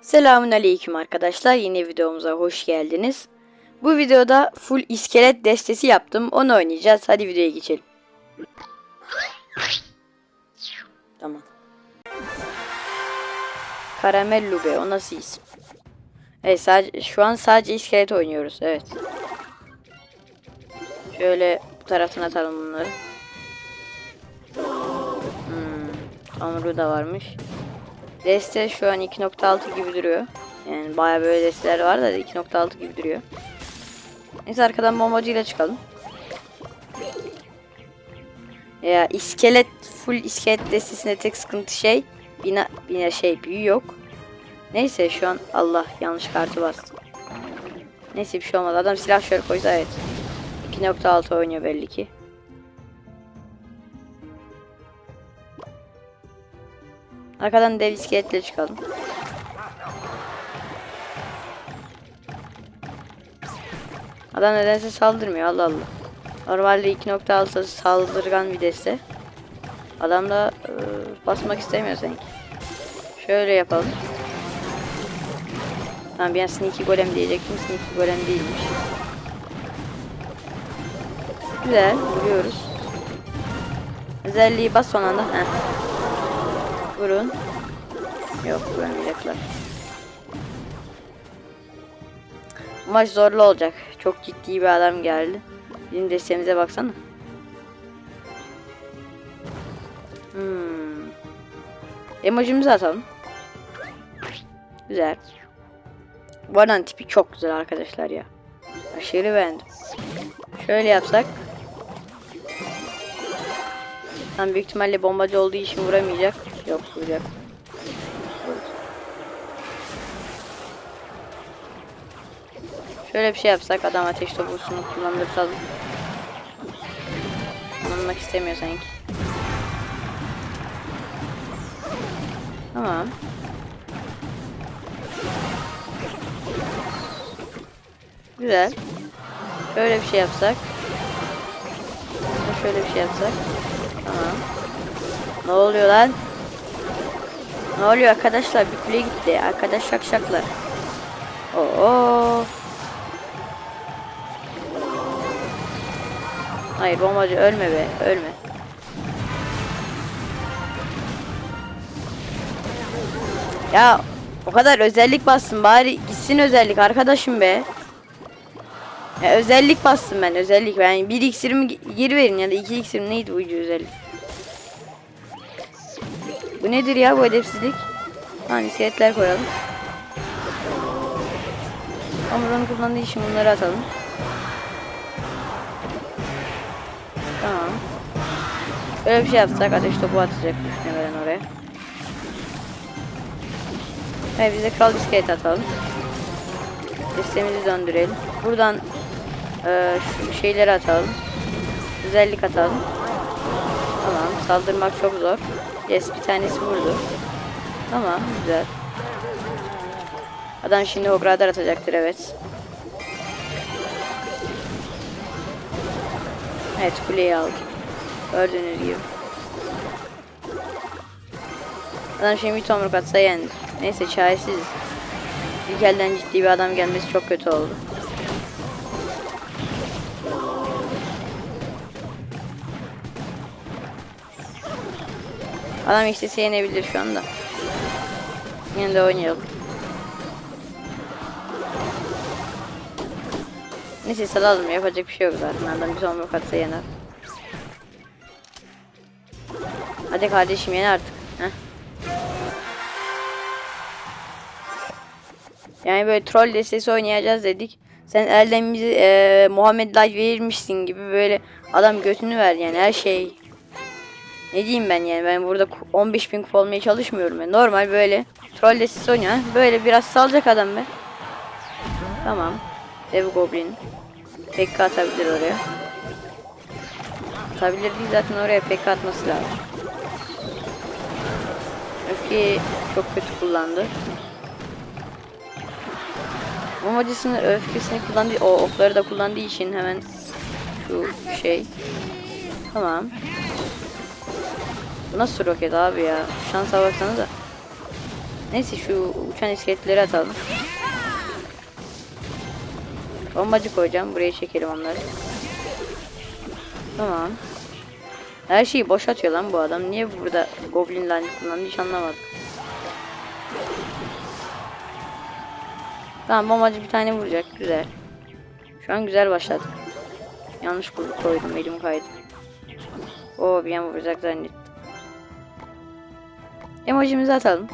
Selamun aleyküm arkadaşlar. Yeni videomuza hoş geldiniz. Bu videoda full iskelet destesi yaptım. Onu oynayacağız. Hadi videoya geçelim. Tamam. Karamel Lube. O nasıl isim? Evet sadece, şu an sadece iskelet oynuyoruz. Evet. Şöyle bu taraftan atalım bunları. Hmm, Tanrı da varmış. Deste şu an 2.6 gibi duruyor. Yani baya böyle desteler var da 2.6 gibi duruyor. Neyse arkadan bombacıyla çıkalım. Ya iskelet full iskelet destesinde tek sıkıntı şey bina bina şey büyü yok. Neyse şu an Allah yanlış kartı bastım. Neyse bir şey olmaz. Adam silah şöyle koysa evet. 2.6 oynuyor belli ki. Arkadan dev iskeletle çıkalım. Adam nedense saldırmıyor Allah Allah. Normalde 2.6 saldırgan bir deste. Adam da e, basmak istemiyor sanki. Şöyle yapalım. Tamam an sneaky golem diyecektim. Sneaky golem değilmiş. Güzel vuruyoruz. Özelliği bas son anda. Heh. Vurun. Yok vuramayacaklar. Maç zorlu olacak. Çok ciddi bir adam geldi. Bizim destemize baksana. Hmm. Emojimizi atalım. Güzel. Bu aradan tipi çok güzel arkadaşlar ya. Aşırı beğendim. Şöyle yapsak. Tam büyük ihtimalle bombacı olduğu için vuramayacak. Yok. Vurdu. Şöyle bir şey yapsak adam ateş topusunu kullandırtalım. Kullanmak istemiyor sanki. Tamam. Güzel. Şöyle bir şey yapsak. Şöyle bir şey yapsak. Tamam. Ne oluyor lan? Ne oluyor arkadaşlar? Bir kule gitti. Arkadaş şakşaklar. Oo. Hayır bombacı ölme be. Ölme. Ya o kadar özellik bastım bari gitsin özellik arkadaşım be. Ya özellik bastım ben özellik. Yani bir iksirimi geri verin ya da iki iksirim neydi bu özellik. Bu nedir ya bu edepsizlik? Hani iskeletler koyalım. Amron'u kullandığı için bunları atalım. Tamam. Böyle bir şey yapsak ateş topu atacak muhtemelen oraya. Evet bize kral iskelet atalım. Listemizi döndürelim. Buradan e, şu şeyleri atalım. Özellik atalım. Tamam saldırmak çok zor. Yes bir tanesi vurdu. Tamam güzel. Adam şimdi o radar atacaktır evet. Evet kuleyi aldı. Gördüğünüz gibi. Adam şimdi bir tomruk atsa yendi. Neyse çaresiziz. İlk elden ciddi bir adam gelmesi çok kötü oldu. Adam işte yenebilir şu anda. Yine de oynayalım. Neyse salalım yapacak bir şey yok zaten. Adam bir tomruk atsa yener. Hadi kardeşim yen artık. Heh. Yani böyle troll destesi oynayacağız dedik. Sen elden bizi eee, Muhammed Light verirmişsin gibi böyle adam götünü ver yani her şey. Ne diyeyim ben yani ben burada 15 bin kupa olmaya çalışmıyorum ben. Normal böyle troll destesi ha. Böyle biraz salacak adam be. Tamam. Dev Goblin. Pekka atabilir oraya. Atabilir değil zaten oraya pekka atması lazım. Öfkeyi çok kötü kullandı. Bombacısını öfkesini kullandığı, o okları da kullandığı için hemen şu şey. Tamam. Bu nasıl roket abi ya? Şansa baksanıza. Neyse şu uçan iskeletleri atalım. Bombacı koyacağım. Buraya çekelim onları. Tamam. Her şeyi boş atıyor lan bu adam. Niye burada goblin line kullandı hiç anlamadım. Tamam bombacı bir tane vuracak. Güzel. Şu an güzel başladık. Yanlış koy- koydum elim kaydı. Oo bir an vuracak zannettim. Emojimizi atalım.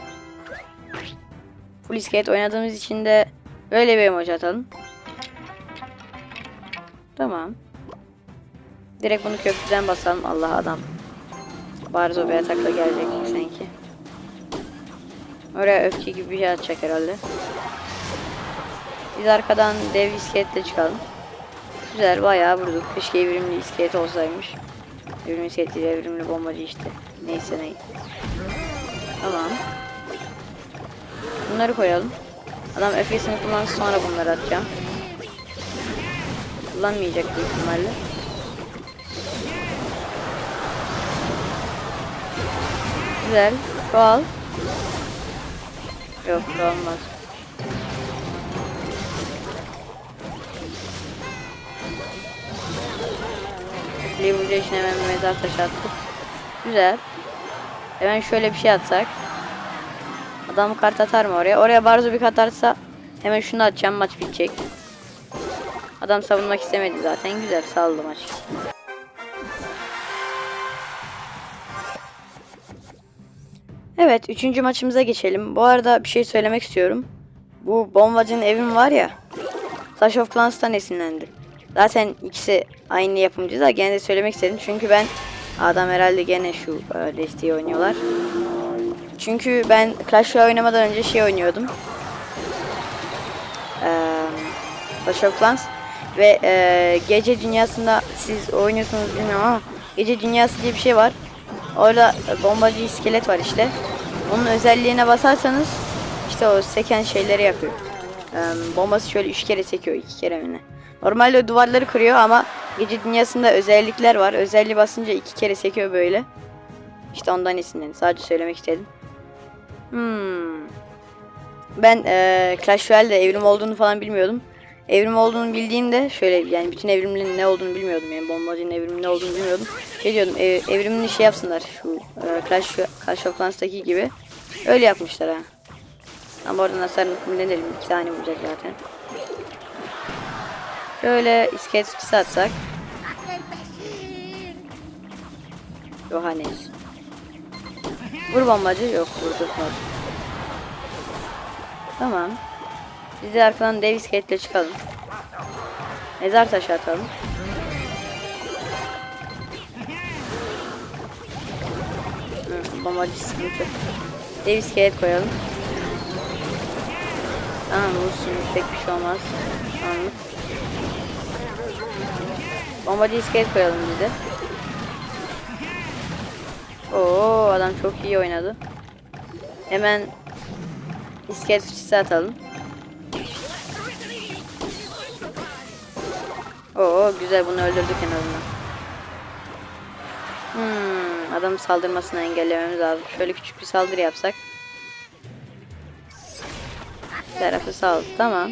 Full skate oynadığımız için de böyle bir emoji atalım. Tamam. Direkt bunu köprüden basalım. Allah adam. Barzo bir atakla gelecek sanki. Oraya öfke gibi bir şey atacak herhalde. Biz arkadan dev iskeletle çıkalım. Güzel bayağı vurduk. Keşke evrimli iskelet olsaymış. Evrimli iskelet değil evrimli bombacı işte. Neyse ne. Tamam. Bunları koyalım. Adam öfkesini kullansın sonra bunları atacağım. Kullanmayacak büyük ihtimalle. Güzel. Çoğal. Yok çoğalmaz. Leverage için hemen mezar taşı attık. Güzel. Hemen şöyle bir şey atsak. Adam kart atar mı oraya? Oraya Barzo bir kart atarsa hemen şunu atacağım maç bitecek. Adam savunmak istemedi zaten. Güzel saldı maç. Evet, üçüncü maçımıza geçelim. Bu arada bir şey söylemek istiyorum. Bu bombacının evim var ya. Clash of Clans'tan esinlendi. Zaten ikisi aynı yapımcı da gene de söylemek istedim. Çünkü ben adam herhalde gene şu e, desteği oynuyorlar. Çünkü ben Clash Royale oynamadan önce şey oynuyordum. Clash of Clans ve eee, gece dünyasında siz oynuyorsunuz bilmiyorum ama gece dünyası diye bir şey var. Orada bombacı iskelet var işte. Onun özelliğine basarsanız işte o seken şeyleri yapıyor. Eee, bombası şöyle üç kere sekiyor, iki kere mi ne? Normalde duvarları kırıyor ama gece dünyasında özellikler var. Özelliği basınca iki kere sekiyor böyle. İşte ondan esinlendim. Sadece söylemek istedim. Hmm. Ben eee Clash Royale'de evrim olduğunu falan bilmiyordum. Evrim olduğunu bildiğimde şöyle yani bütün evrimlerin ne olduğunu bilmiyordum yani bombacının evrimin ne olduğunu bilmiyordum. Şey diyordum ev, evrimini şey yapsınlar şu eee Clash, Clash of Clans'taki gibi. Öyle yapmışlar ha. Ama oradan hasarını denerim. iki tane vuracak zaten. Şöyle iskelet sıçrası atsak. Yohanes. Vur bombacı yok vurdurtmadı. Tamam. Biz de arkadan dev iskeletle çıkalım. Mezar taşı atalım. Hı, bombacı sıkıntı. Dev iskelet koyalım. Tamam vursun pek bir şey olmaz. Anlık. Bombacı iskelet koyalım biz de. Oo adam çok iyi oynadı. Hemen iskelet fıçısı atalım. Oo güzel bunu öldürdük en azından. Hmm, adam saldırmasını engellememiz lazım. Şöyle küçük bir saldırı yapsak. Tarafı saldı. Tamam.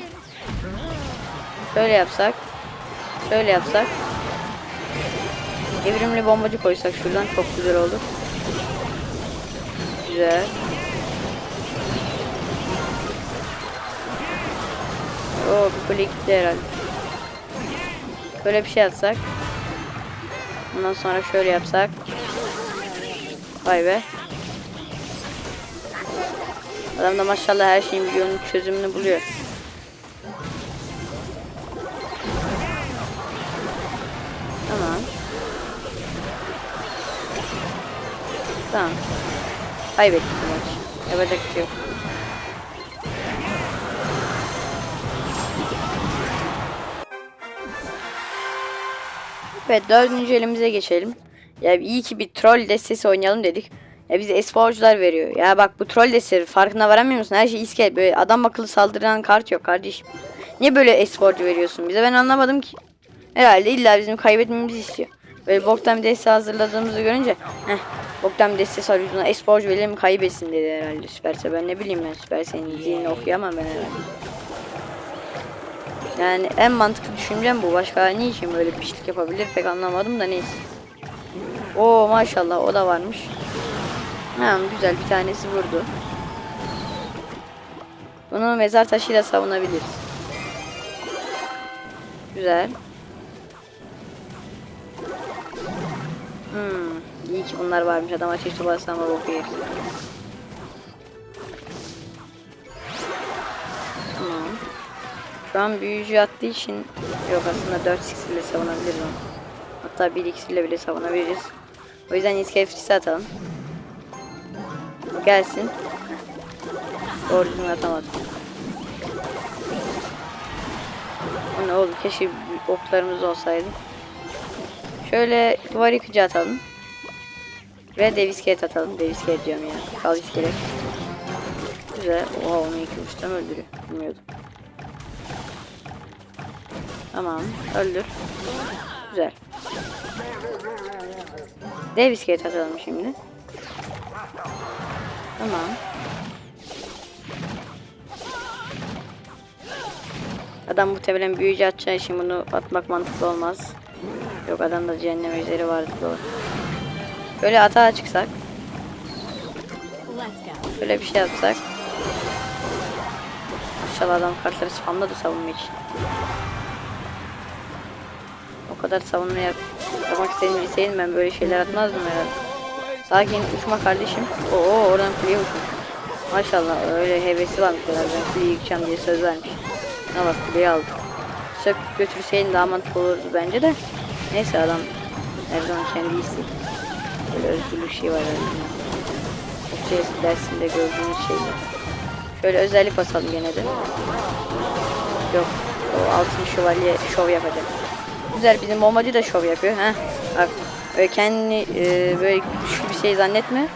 Şöyle yapsak. Şöyle yapsak. Evrimli bombacı koysak şuradan çok güzel olur. Güzel. Oo bir kule gitti herhalde. Böyle bir şey yapsak. Ondan sonra şöyle yapsak. Vay be. Adam da maşallah her şeyin bir yolunu çözümünü buluyor. Tamam. Kaybettik maç. Yapacak bir şey yok. Evet dördüncü elimize geçelim. Ya iyi ki bir troll destesi oynayalım dedik. Ya bize esporcular veriyor. Ya bak bu troll destesi farkına varamıyor musun? Her şey iskelet böyle adam akıllı saldıran kart yok kardeşim. Niye böyle esporcu veriyorsun bize? Ben anlamadım ki. Herhalde illa bizim kaybetmemizi istiyor. Böyle boktan bir deste hazırladığımızı görünce heh, Boktan destesi var yüzüne esporcu verelim kaybetsin dedi herhalde Süperse. Ben ne bileyim ben Süperse'nin zihnini okuyamam ben herhalde. Yani en mantıklı düşüncem bu. Başka ne için böyle bir şeylik yapabilir pek anlamadım da neyse. Oo maşallah o da varmış. Ha güzel bir tanesi vurdu. Bunu mezar taşıyla savunabiliriz. Güzel. Hmm, iyi ki bunlar varmış. Adam ateş tubası ama boku yeriz. Tamam. Şu an büyücü attığı için yok aslında 4 iksirle savunabiliriz onu. Hatta 1 iksirle bile savunabiliriz. O yüzden iskelefçisi atalım. Gelsin. Doğru düzgün atamadım. O ne oldu? Keşke oklarımız olsaydı. Şöyle duvar yıkıcı atalım. Ve dev iskelet atalım. Dev iskelet diyorum ya. Kal iskelet. Güzel. Oha onu yıkılmıştan öldürüyor. Bilmiyordum. Tamam. Öldür. Güzel. Dev iskelet atalım şimdi. Tamam. Adam muhtemelen büyücü atacağı için bunu atmak mantıklı olmaz. Yok adamda cehennem ejderi vardı doğru. Böyle atağa çıksak. Şöyle bir şey yapsak. Maşallah adam kartları spamladı savunma için. O kadar savunma yap yapmak istediğini bilseydim ben böyle şeyler atmazdım herhalde. Sakin uçma kardeşim. Oo oradan kuleye uçmuş. Maşallah öyle hevesi varmış herhalde. Ben kuleyi yıkacağım diye söz vermiş. Ne bak kuleyi aldı. Sök götürseydin daha mantıklı olurdu bence de. Neyse adam her zaman kendi isteği. Böyle özgürlük şey var herhalde. O şey dersinde gördüğünüz şeyler. Şöyle özellik basalım gene de. Yok. O altın şövalye şov yapacak. Güzel bizim bombacı da şov yapıyor. Heh. Bak. Öyle kendini e, böyle güçlü bir şey zannetme.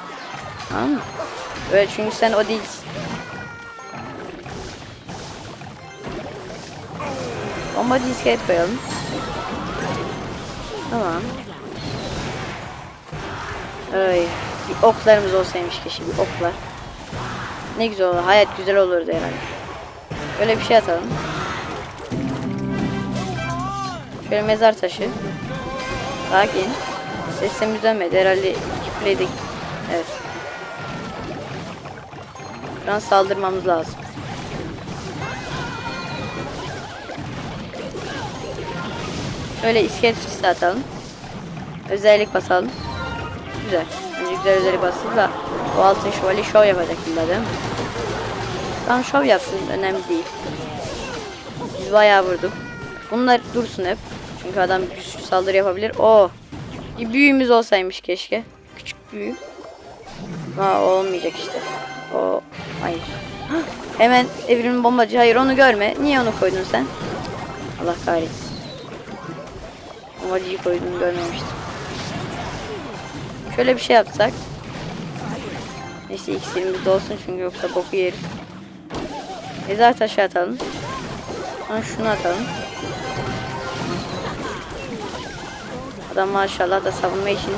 Tamam mı? Böyle çünkü sen o değilsin. Bombacı iskelet koyalım. Tamam. Ay, bir oklarımız olsaymış keşke bir oklar. Ne güzel olur. Hayat güzel olurdu herhalde. Böyle bir şey atalım. Şöyle mezar taşı. Sakin. Sesimiz dönmedi. Herhalde kuleyde Evet. Şu saldırmamız lazım. Şöyle iskelet atalım. Özellik basalım. Güzel. Önce güzel özellik bastık da o altın şövalye şov yapacak illa değil? Tamam şov yapsın önemli değil. Biz bayağı vurduk. Bunlar dursun hep. Çünkü adam güçlü saldırı yapabilir. Oo. Bir büyüğümüz olsaymış keşke. Küçük büyü. Ha o olmayacak işte. O hayır. Hemen evrimin bombacı. Hayır onu görme. Niye onu koydun sen? Allah kahretsin. Bombacıyı koyduğunu görmemiştim. Şöyle bir şey yapsak. Neyse iksirimiz de olsun çünkü yoksa boku yeriz. Mezar taşı atalım. Sonra şunu atalım. Adam maşallah da savunma için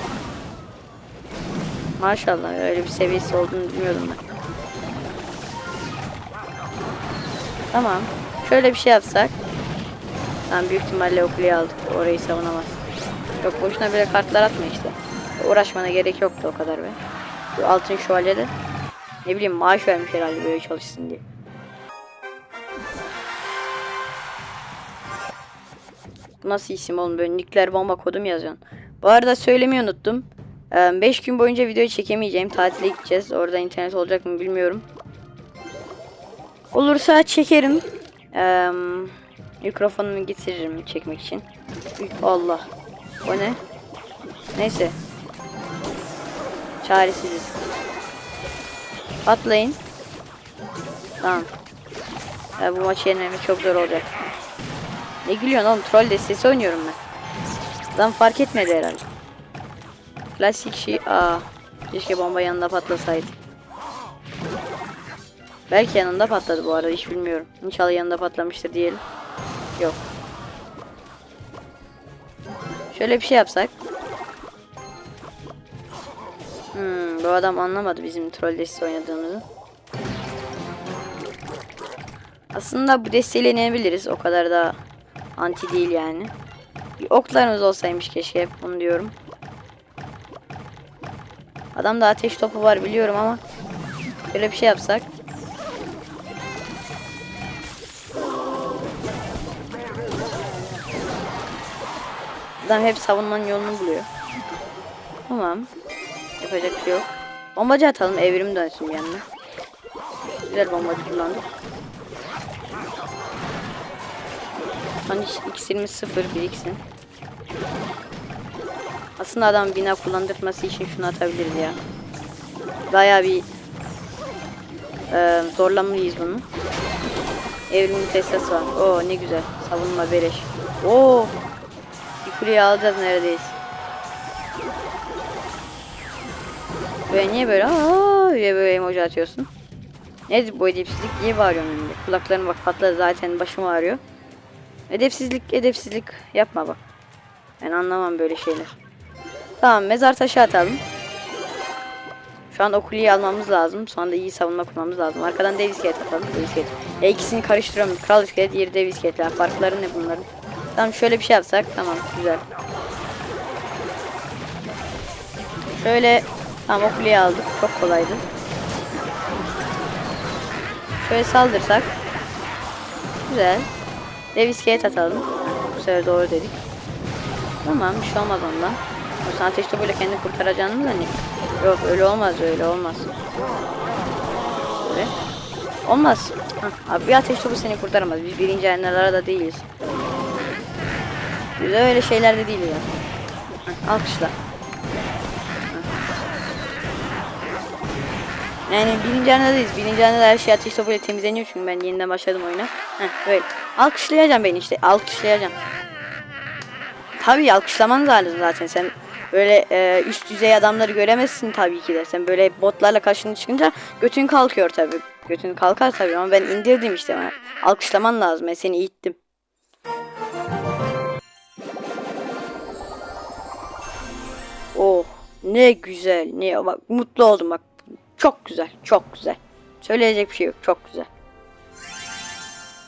Maşallah öyle bir seviyesi olduğunu bilmiyordum ben. Tamam. Şöyle bir şey yapsak. Tamam büyük ihtimalle o kuleyi aldık. Orayı savunamaz. Yok boşuna bile kartlar atma işte. Uğraşmana gerek yoktu o kadar be. Bu altın şövalye de ne bileyim maaş vermiş herhalde böyle çalışsın diye. Nasıl isim oğlum böyle nükleer bomba kodum yazıyorsun. Bu arada söylemeyi unuttum. 5 gün boyunca video çekemeyeceğim. Tatile gideceğiz. Orada internet olacak mı bilmiyorum. Olursa çekerim. Ee, mikrofonumu getiririm çekmek için. Allah. O ne? Neyse. Çaresiziz. Patlayın. Tamam. Ya bu maçı yenmemiz çok zor olacak. Ne gülüyorsun oğlum? Troll destesi oynuyorum ben. Adam fark etmedi herhalde. Klasik şey. Aa. Keşke bomba yanında patlasaydı. Belki yanında patladı bu arada hiç bilmiyorum. İnşallah yanında patlamıştır diyelim. Yok. Şöyle bir şey yapsak. Hmm, bu adam anlamadı bizim troll destesi oynadığımızı. Aslında bu desteğiyle inebiliriz. O kadar da anti değil yani. Bir oklarımız olsaymış keşke hep bunu diyorum. Adamda ateş topu var biliyorum ama böyle bir şey yapsak. Adam hep savunmanın yolunu buluyor. Tamam. Yapacak bir şey yok. Bombacı atalım evrim dönsün yanına. Güzel bombacı kullandık. Hani iksirimiz sıfır biriksin. Aslında adam bina kullandırması için şunu atabiliriz ya. Baya bir e, zorlamalıyız bunu. Evrimin testası var. Oo ne güzel. Savunma beleş. Oo. Bir kuleyi alacağız neredeyiz. Böyle niye böyle aa diye böyle emoji atıyorsun? Nedir bu edepsizlik? Niye bağırıyorsun önümde? Kulaklarım bak patladı zaten başım ağrıyor. Edepsizlik edepsizlik yapma bak. Ben anlamam böyle şeyler. Tamam mezar taşı atalım. Şu an o kuleyi almamız lazım. Sonra da iyi savunma kurmamız lazım. Arkadan dev iskelet atalım. Dev iskelet. Ya ikisini karıştırıyorum. Kral iskelet, diğeri dev iskeletler. Farkları ne bunların? Tamam şöyle bir şey yapsak. Tamam güzel. Şöyle tamam o aldık. Çok kolaydı. Şöyle saldırsak. Güzel. Dev iskelet atalım. Bu sefer doğru dedik. Tamam bir şey olmaz ondan. O sen ateşte böyle kendini kurtaracağını mı zannediyorsun? Yok öyle olmaz öyle olmaz. Böyle. Olmaz. Hah, abi bir ateş topu seni kurtaramaz. Biz birinci aynalara da değiliz. Biz öyle şeyler de değiliz ya. Hah, alkışla. Yani birinci arenadayız. Birinci arenada her şey ateş topuyla temizleniyor çünkü ben yeniden başladım oyuna. Heh, böyle. Alkışlayacağım beni işte. Alkışlayacağım. Tabii alkışlaman lazım zaten. Sen böyle e, üst düzey adamları göremezsin tabii ki de. Sen böyle botlarla karşına çıkınca götün kalkıyor tabii. Götün kalkar tabii ama ben indirdim işte. Bana. Alkışlaman lazım. Ben seni ittim. Oh ne güzel. Ne bak mutlu oldum bak. Çok güzel. Çok güzel. Söyleyecek bir şey yok. Çok güzel.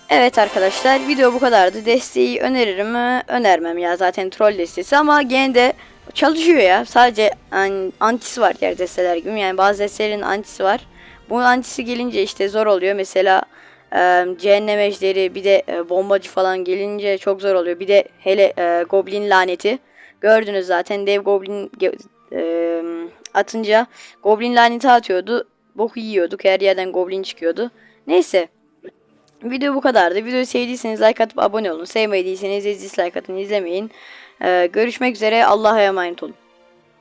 Evet arkadaşlar video bu kadardı. Desteği öneririm mi? Önermem ya zaten troll destesi ama gene de çalışıyor ya. Sadece an- antisi var diğer desteler gibi. Yani bazı destelerin antisi var. Bunun antisi gelince işte zor oluyor. Mesela e, cehennem ejderi bir de e, bombacı falan gelince çok zor oluyor. Bir de hele e, goblin laneti. Gördünüz zaten dev goblin e, atınca goblin laneti atıyordu. Boku yiyorduk. Her yerden goblin çıkıyordu. Neyse. Video bu kadardı. Videoyu sevdiyseniz like atıp abone olun. Sevmediyseniz dislike atın izlemeyin. Ee, görüşmek üzere. Allah'a emanet olun.